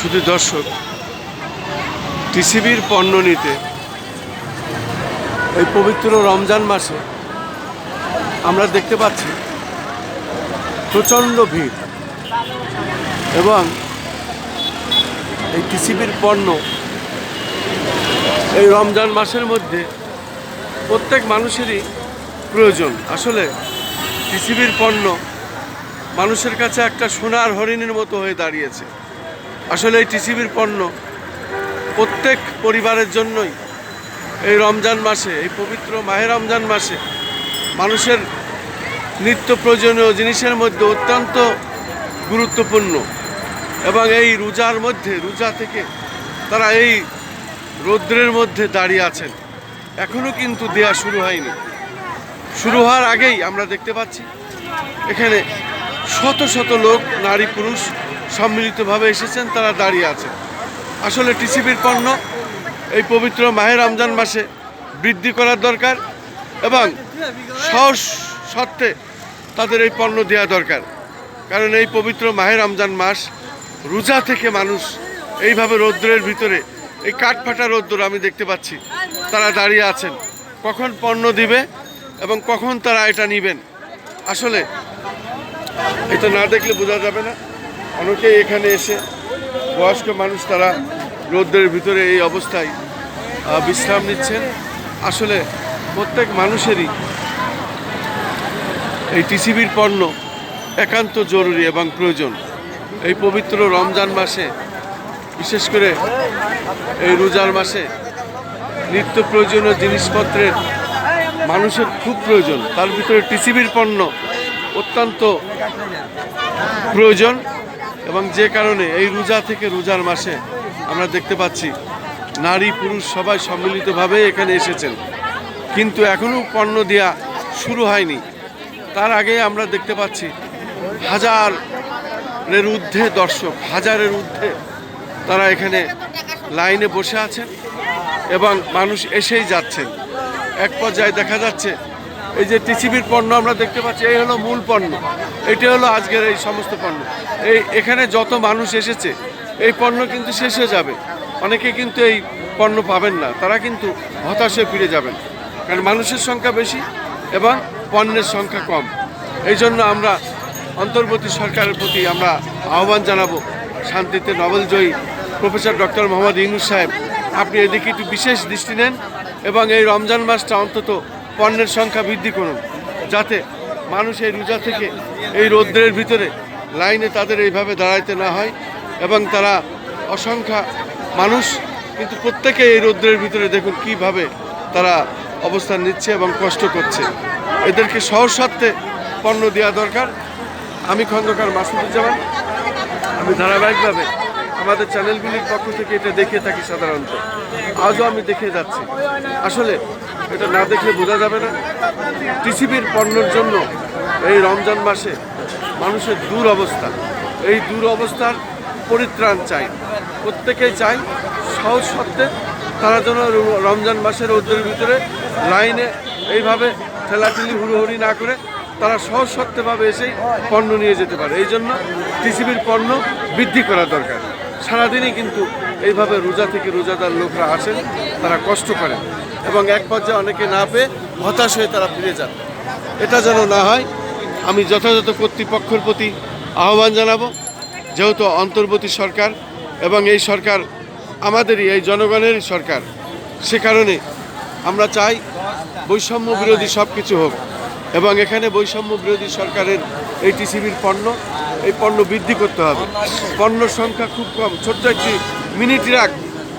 শুধু দর্শক, টিসিবির পণ্য নিতে। এই পবিত্র রমজান মাসে আমরা দেখতে পাচ্ছি প্রচণ্ড ভিড় এবং এই টিসিবির পণ্য এই রমজান মাসের মধ্যে প্রত্যেক মানুষেরই প্রয়োজন। আসলে টিসিবির পণ্য মানুষের কাছে একটা সোনার হরিণের মতো হয়ে দাঁড়িয়েছে। আসলে এই টিসিবির পণ্য প্রত্যেক পরিবারের জন্যই। এই রমজান মাসে, এই পবিত্র মাহে রমজান মাসে মানুষের নিত্য প্রয়োজনীয় জিনিসের মধ্যে অত্যন্ত গুরুত্বপূর্ণ এবং এই রোজার মধ্যে, রোজা থেকে তারা এই রৌদ্রের মধ্যে দাঁড়িয়ে আছেন। এখনও কিন্তু দেয়া শুরু হয়নি। শুরু হওয়ার আগেই আমরা দেখতে পাচ্ছি, এখানে শত শত লোক, নারী পুরুষ সম্মিলিতভাবে এসেছেন, তারা দাঁড়িয়ে আছেন। আসলে টিসিবির পণ্য এই পবিত্র মাহে রমজান মাসে বৃদ্ধি করার দরকার এবং সহজ সত্ত্বে তাদের এই পণ্য দেওয়া দরকার। কারণ এই পবিত্র মাহে রমজান মাস রোজা থেকে মানুষ এইভাবে রৌদ্রের ভিতরে, এই কাঠফাটা রৌদ্র আমি দেখতে পাচ্ছি, তারা দাঁড়িয়ে আছেন। কখন পণ্য দিবে এবং কখন তারা এটা নেবেন? আসলে এটা না দেখলে বোঝা যাবে না। অনেকেই এখানে এসে বয়স্ক মানুষ তারা রোদ্রের ভিতরে এই অবস্থায় বিশ্রাম নিচ্ছেন। আসলে প্রত্যেক মানুষেরই এই টিসিবির পণ্য একান্ত জরুরি এবং প্রয়োজন। এই পবিত্র রমজান মাসে, বিশেষ করে এই রোজার মাসে নিত্য প্রয়োজনীয় জিনিসপত্রের মানুষের খুব প্রয়োজন। তার ভিতরে টিসিবির পণ্য অত্যন্ত প্রয়োজন। এবং যে কারণে এই রোজা থেকে রোজার মাসে আমরা দেখতে পাচ্ছি নারী পুরুষ সবাই সম্মিলিতভাবে এখানে এসেছেন। কিন্তু এখনও পণ্য দেওয়া শুরু হয়নি। তার আগে আমরা দেখতে পাচ্ছি হাজারের ঊর্ধ্বে দর্শক, হাজারের ঊর্ধ্বে তারা এখানে লাইনে বসে আছেন এবং মানুষ এসেই যাচ্ছেন। এক পর্যায়ে দেখা যাচ্ছে এই যে টিসিবির পণ্য আমরা দেখতে পাচ্ছি, এই হলো মূল পণ্য। এটি হলো আজকের এই সমস্ত পণ্য। এই এখানে যত মানুষ এসেছে, এই পণ্য কিন্তু শেষ হয়ে যাবে। অনেকে কিন্তু এই পণ্য পাবেন না, তারা কিন্তু হতাশ হয়ে ফিরে যাবেন। কারণ মানুষের সংখ্যা বেশি এবং পণ্যের সংখ্যা কম। এই জন্য আমরা অন্তর্বর্তী সরকারের প্রতি আমরা আহ্বান জানাব। শান্তিতে নোবেল জয়ী প্রফেসর ডক্টর মোহাম্মদ ইনুস সাহেব, আপনি এদিকে একটু বিশেষ দৃষ্টি নেন এবং এই রমজান মাসটা অন্তত পণ্যের সংখ্যা বৃদ্ধি করুন, যাতে মানুষ এই রোজা থেকে এই রৌদ্রের ভিতরে লাইনে তাদের এইভাবে দাঁড়াইতে না হয় এবং তারা অসংখ্য মানুষ কিন্তু প্রত্যেকে এই রৌদ্রের ভিতরে দেখুন কীভাবে তারা অবস্থান নিচ্ছে এবং কষ্ট করছে। এদেরকে সত্ত্বে পণ্য দেওয়া দরকার। আমি খন্দকার মাসুদুজ্জামান। আমি ধারাবাহিকভাবে আমাদের চ্যানেলগুলির পক্ষ থেকে এটা দেখে থাকি সাধারণত। আজও আমি দেখে যাচ্ছি। আসলে এটা না দেখলে বোঝা যাবে না। টিসিবির পণ্যের জন্য এই রমজান মাসে মানুষের দূর অবস্থা। এই দূর অবস্থার পরিত্রাণ চাই। প্রত্যেকেই চাই সহজ সত্ত্বে তারা যেন রমজান মাসের রৌদ্রের ভিতরে লাইনে এইভাবে ঠেলাঠেলি হুড়োহুড়ি না করে তারা সহজ সত্ত্বেভাবে এসেই পণ্য নিয়ে যেতে পারে। এই জন্য টিসিবির পণ্য বৃদ্ধি করা দরকার। সারাদিনই কিন্তু এইভাবে রোজা থেকে রোজাদার লোকরা আসেন, তারা কষ্ট করেন এবং এক পর্যায়ে অনেকে না পেয়ে হতাশ হয়ে তারা ফিরে যান। এটা যেন না হয়, আমি যথাযথ কর্তৃপক্ষের প্রতি আহ্বান জানাব, যেহেতু অন্তর্বর্তী সরকার এবং এই সরকার আমাদেরই, এই জনগণেরই সরকার, সে কারণে আমরা চাই বৈষম্য বিরোধী সব কিছু হোক। এবং এখানে বৈষম্য বিরোধী সরকারের এই টিসিবির পণ্য, এই পণ্য বৃদ্ধি করতে হবে। পণ্য সংখ্যা খুব কম, ছোট্ট একটি মিনি ট্রাক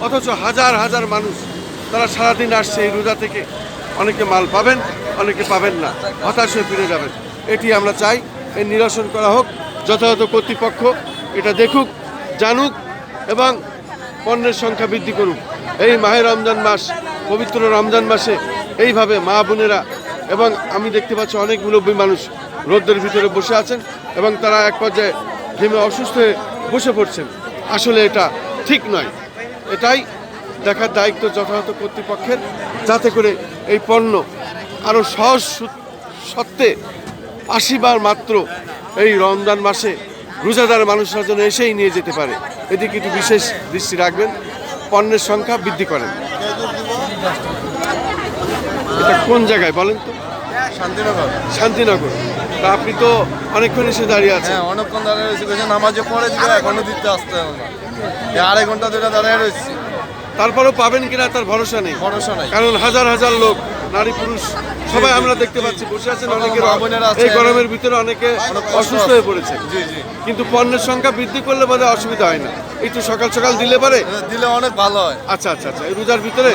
অথচ হাজার হাজার মানুষ, তারা সারাদিন আসছে এই রোজা থেকে। অনেকে মাল পাবেন, অনেকে পাবেন না, হতাশ হয়ে ফিরে যাবেন। এটি আমরা চাই, এর নিরসন করা হোক, যথাযথ কর্তৃপক্ষ এটা দেখুক, জানুক এবং পণ্যের সংখ্যা বৃদ্ধি করুক। এই মাহে রমজান মাস, পবিত্র রমজান মাসে এইভাবে মা বোনেরা এবং আমি দেখতে পাচ্ছি অনেক মুরব্বী মানুষ রোদ্রের ভিতরে বসে আছেন এবং তারা এক পর্যায়ে ঘেমে অসুস্থ হয়ে বসে পড়ছেন। আসলে এটা ঠিক নয়। এটাই দেখার দায়িত্ব যথাযথ কর্তৃপক্ষের যাতে করে এই পণ্য আরও সহজ সত্ত্বে আশিবার মাত্র এই রমজান মাসে রোজাদার মানুষরা যেন এসেই নিয়ে যেতে পারে। এদিকে একটু বিশেষ দৃষ্টি রাখবেন। পণ্যের সংখ্যা বৃদ্ধি করেন। এটা কোন জায়গায় বলেন তো? শান্তিনগর। শান্তিনগর। তা আপনি তো অনেকক্ষণ এসে দাঁড়িয়ে আছেন। হ্যাঁ অনেকক্ষণ দাঁড়িয়ে রয়েছে। বলছে নামাজে পড়ে দিবে এখনও দিতে আসতে হবে না। আড়াই ঘণ্টা ধরে দাঁড়িয়ে রয়েছে। তারপরেও পাবেন কিনা তার ভরসা নেই। ভরসা নেই। কারণ হাজার হাজার লোক নারী পুরুষ সবাই আমরা দেখতে পাচ্ছি বসে আছেন অনেকের আছে। এই গরমের ভিতরে অনেকে অসুস্থ হয়ে পড়েছে। কিন্তু পণ্যের সংখ্যা বৃদ্ধি করলে বোধ অসুবিধা হয় না। একটু সকাল সকাল দিলে পারে? দিলে অনেক ভালো হয়। আচ্ছা আচ্ছা আচ্ছা। এই রোজার ভিতরে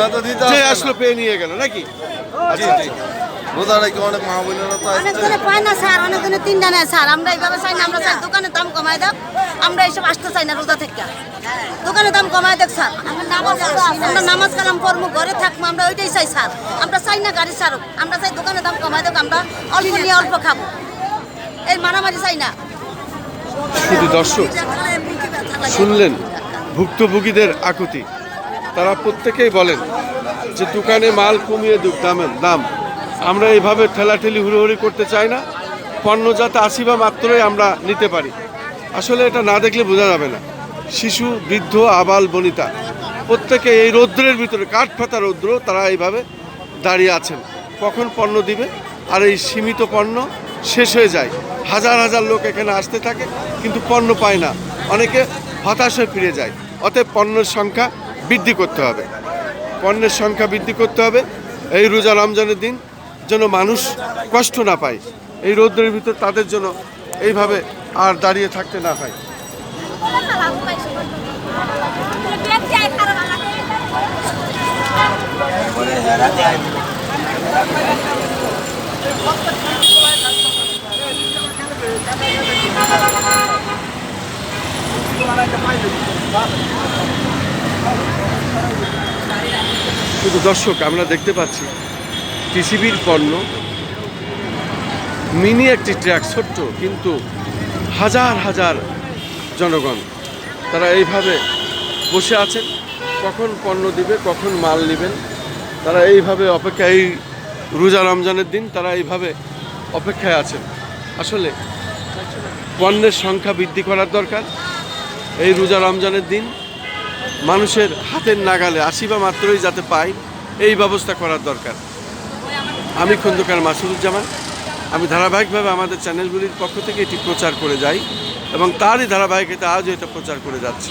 যে আসলো পেয়ে নিয়ে গেল নাকি? জি জি। রোজা রেখে অনেক মা বোনেরা তো অনেক পায় না স্যার তিনটা নেয় স্যার আমরা এইভাবে চাই না আমরা চাই দোকানের দাম কমায় দাও আমরা এইসব আসতে চাই না রোজা থেকে। দোকানের দাম কমায় দেখ স্যার আমরা নামাজ কালাম পড়ব ঘরে থাকব আমরা ওইটাই চাই স্যার। আমরা চাই না গাড়ি ছাড়ুক আমরা চাই দোকানের দাম কমায় দেখ আমরা অল্প নিয়ে অল্প খাব। এই মারামারি চাই না। শুধু দর্শক শুনলেন ভুক্তভোগীদের আকুতি। তারা প্রত্যেকেই বলেন যে দোকানে মাল কমিয়ে দামের দাম আমরা এইভাবে ঠেলাঠেলি হুড়োহুড়ি করতে চাই না। পণ্য যাতে আসি বা মাত্রই আমরা নিতে পারি। আসলে এটা না দেখলে বোঝা যাবে না। শিশু, বৃদ্ধ, আবাল, বনিতা, প্রত্যেকে এই রৌদ্রের ভিতরে, কাঠ ফাতা রৌদ্র, তারা এইভাবে দাঁড়িয়ে আছেন। কখন পণ্য দিবে? আর এই সীমিত পণ্য শেষ হয়ে যায়। হাজার হাজার লোক এখানে আসতে থাকে, কিন্তু পণ্য পায় না। অনেকে হতাশ হয়ে ফিরে যায়। অতএব পণ্যের সংখ্যা বৃদ্ধি করতে হবে। পণ্যের সংখ্যা বৃদ্ধি করতে হবে। এই রোজা রমজানের দিন যেন মানুষ কষ্ট না পায়। এই রৌদ্রের ভিতর তাদের জন্য এইভাবে আর দাঁড়িয়ে থাকতে না হয়। শুধু দর্শক, আমরা দেখতে পাচ্ছি টিসিবির পণ্য। মিনি একটি ট্র্যাক ছোট্ট কিন্তু হাজার হাজার জনগণ তারা এইভাবে বসে আছেন। কখন পণ্য দিবে, কখন মাল নেবেন, তারা এইভাবে অপেক্ষা এই রোজা রমজানের দিন তারা এইভাবে অপেক্ষায় আছেন। আসলে পণ্যের সংখ্যা বৃদ্ধি করার দরকার। এই রোজা রমজানের দিন মানুষের হাতের নাগালে আসিবা মাত্রই যাতে পায়, এই ব্যবস্থা করার দরকার। আমি খন্দকার মাসুদুজ্জামান। আমি ধারাবাহিকভাবে আমাদের চ্যানেলগুলির পক্ষ থেকে এটি প্রচার করে যাই এবং তারই ধারাবাহিকতা আজও এটা প্রচার করে যাচ্ছি।